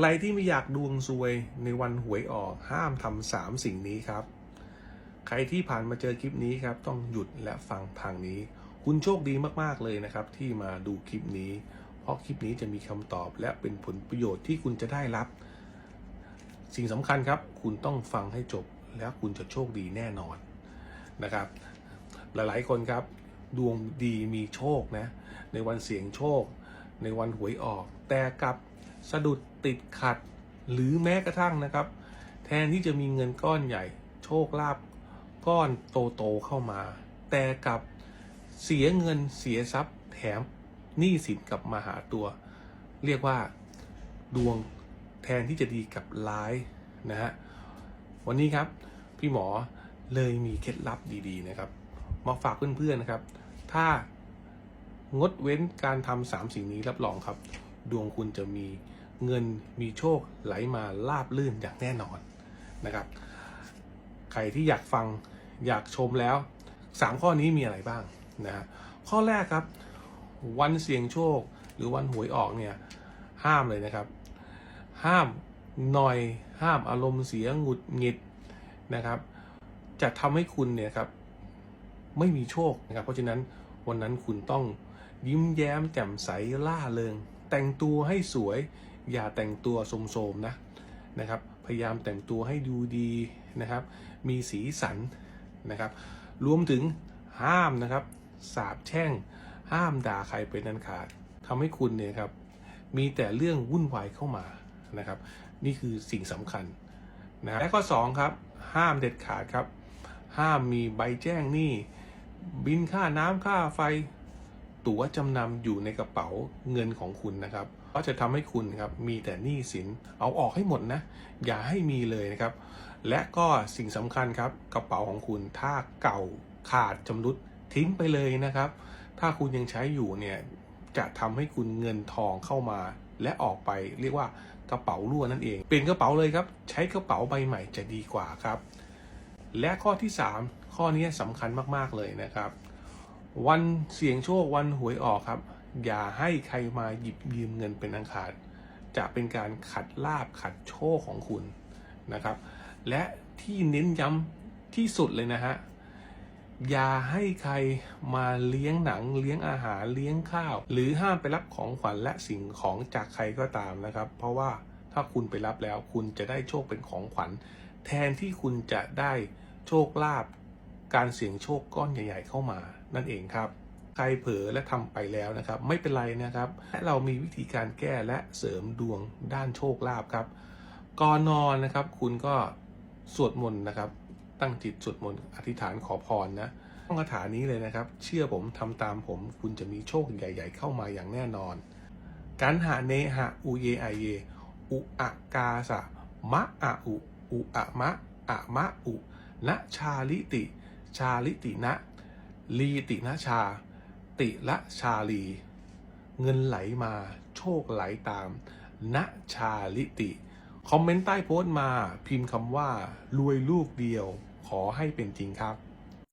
ใครที่ไม่อยากดวงซวยในวันหวยออกห้ามทำสามสิ่งนี้ครับ ใครที่ผ่านมาเจอคลิปนี้ครับ ต้องหยุดและฟังทางนี้ คุณโชคดีมากๆเลยนะครับ ที่มาดูคลิปนี้ เพราะคลิปนี้จะมีคำตอบและเป็นผลประโยชน์ที่คุณจะได้รับ สิ่งสำคัญครับ คุณต้องฟังให้จบแล้วคุณจะโชคดีแน่นอนนะครับ หลายๆคนครับ ดวงดีมีโชคนะ ในวันเสี่ยงโชค ในวันหวยออก แต่กับ สะดุดติดขัด หรือแม้กระทั่งนะครับ แทนที่จะมีเงินก้อนใหญ่ โชคลาภก้อนโตๆเข้ามา แต่กับเสียเงินเสียทรัพย์แถมหนี้สินกลับมาหาตัว เรียกว่าดวงแทนที่จะดีกับร้ายนะฮะวันนี้ครับพี่หมอเลยมีเคล็ดลับดีๆนะครับ มาฝากเพื่อนๆนะครับ ถ้างดเว้นการทำสามสิ่งนี้รับรองครับ ดวงคุณจะมี เงินมีโชคไหลมาลาบลื่นอย่างแน่นอนนะครับใครที่อยากฟังอยากชมแล้วสามข้อนี้มีอะไรบ้างนะฮะข้อแรกครับ วันเสี่ยงโชคหรือวันหวยออกเนี่ยห้ามเลยนะครับ ห้ามหน่อยห้ามอารมณ์เสียหงุดหงิดนะครับ จะทำให้คุณเนี่ยครับไม่มีโชคนะครับ เพราะฉะนั้นวันนั้นคุณต้องยิ้มแย้มแจ่มใสล่าเริง แต่งตัวให้สวย อย่าแต่งตัวโสมๆนะนะครับ พยายามแต่งตัวให้ดูดีนะครับ มีสีสันนะครับ รวมถึงห้ามนะครับสาบแช่ง ห้ามด่าใครเป็นนันขาดทำให้คุณเนี่ยครับมีแต่เรื่องวุ่นวายเข้ามานะครับ นี่คือสิ่งสำคัญนะและข้อ2ครับห้ามเด็ดขาดครับ ห้ามมีใบแจ้งหนี้บินค่าน้ำค่าไฟ ตั๋วจำนำอยู่ในกระเป๋าเงินของคุณนะครับก็จะทำให้คุณครับมีแต่หนี้สินเอาออกให้หมดนะ อย่าให้มีเลยนะครับ และก็สิ่งสำคัญครับกระเป๋าของคุณถ้าเก่าขาดจำรุดทิ้งไปเลยนะครับ ถ้าคุณยังใช้อยู่เนี่ยจะทำให้คุณเงินทองเข้ามาและออกไปเรียกว่ากระเป๋ารั่วนั่นเองเปลี่ยนกระเป๋าเลยครับ ใช้กระเป๋าใบใหม่จะดีกว่าครับ และข้อที่ 3 ข้อนี้สำคัญมากๆเลยนะครับ วันเสี่ยงโชควันหวยออกครับ อย่าให้ใครมาหยิบยืมเงินเป็นอันขาดจะเป็นการขัดลาบขัดโชคของคุณนะครับ และที่เน้นย้ำที่สุดเลยนะฮะอย่าให้ใครมาเลี้ยงหนังเลี้ยงอาหารเลี้ยงข้าว หรือห้ามไปรับของขวัญและสิ่งของจากใครก็ตามนะครับ เพราะว่าถ้าคุณไปรับแล้วคุณจะได้โชคเป็นของขวัญ แทนที่คุณจะได้โชคลาภ การเสี่ยงโชคก้อนใหญ่ ๆ เข้ามานั่นเองครับ ใครเผลอและทำไปแล้วนะครับ ไม่เป็นไรนะครับและเรามีวิธีการแก้และเสริมดวงด้านโชคลาภครับก่อนนอนนะครับ คุณก็สวดมนต์นะครับ ตั้งจิตสวดมนต์อธิษฐานขอพรนะต้องคาถานี้เลยนะครับ เชื่อผมทำตามผม คุณจะมีโชคใหญ่ ๆ เข้ามาอย่างแน่นอนการหาเนหะอุเยไอเยอุอะกาสะมะอะอุอุอะมะอะมะอุนะชาลิติ ชาลิตินะ ลีตินะชา ติละชาลี เงินไหลมาโชคไหลตาม ณชาลิติ คอมเมนต์ใต้โพสต์มาพิมพ์คำว่า รวยลูกเดียว ขอให้เป็นจริงครับ